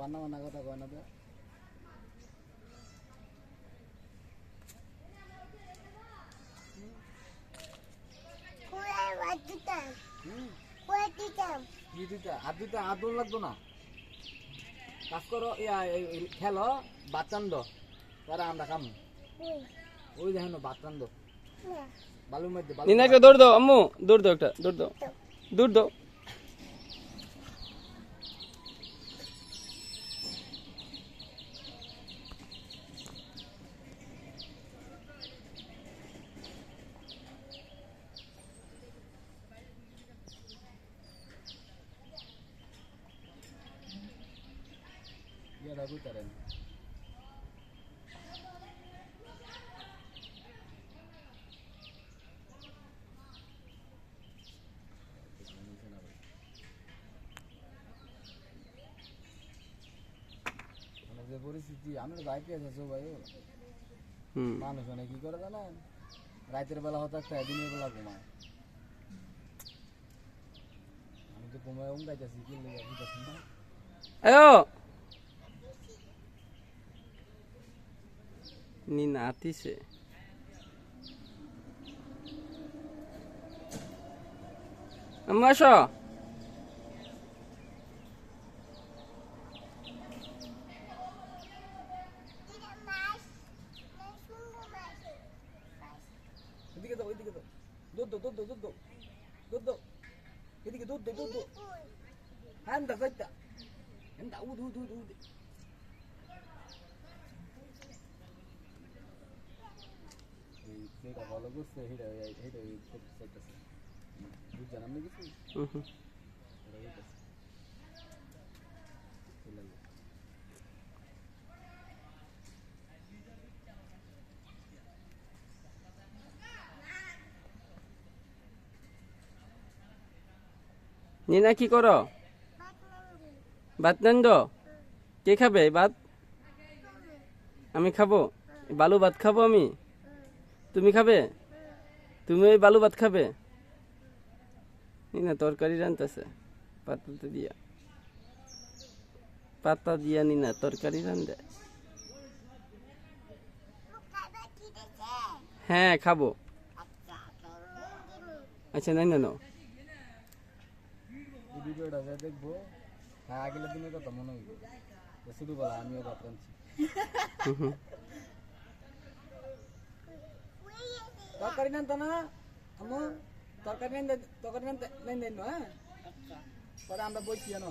বান্না বান্না কথা কয় না তো। দিতাম কি দিতে? আর দিতে? আর দৌড় লাগতো না? কাজ করো ইয়া খেলো বাচ্চান্দ তারা আমরা কাম ওই দেখেন বালুর মধ্যে দৌড় দাও আম্মু। দৌড় দাও একটা দৌড় দাও। দৌড় দাও। বুঝতে মানে যে পরিস্থিতি আমরা বাইকে আছো ভাই। মানুষ অনেক কি করে জানেন? রাতের বেলা হতে একটা দিনের বেলা ঘুমায়। আমি তো ঘুমায় উঙ্গাইতেছি কি লেগে বুঝতেছি না? মাছ না সুন্দর মাছ এদিকে দাও এদিকে দাও। দুধ দাও দুধ দাও দুধ দাও। দুধ দাও। এদিকে দুধ দাও দুধ দাও। হ্যাঁ দা যাইতা এন্ডা উদ উদ উদ উদ। ভালো করছে বুঝছেন আপনি কিছু। নিনা কি করো ভাত নেন তো কে খাবে ভাত আমি খাব বালু ভাত খাব আমি তুমি খাবে? তুমি ওই বালু ভাত খাবে? না তরকারি রানতেছে পাতাতে দিয়া। পাতা দিয়া নিনা তরকারি রান্ধে হ্যাঁ খাব। আচ্ছা নাই না নাও। ভিডিওটা যে দেখব হ্যাঁ আগের দিনের কথা মনে হইব যে ছোটবেলা আমিও ভাত রাঁধছি। তরকারি নেন তো না আমু তরকারি নেন তরকারি নেন নেন নেন হ্যাঁ? পরে আমরা বইছি জানো।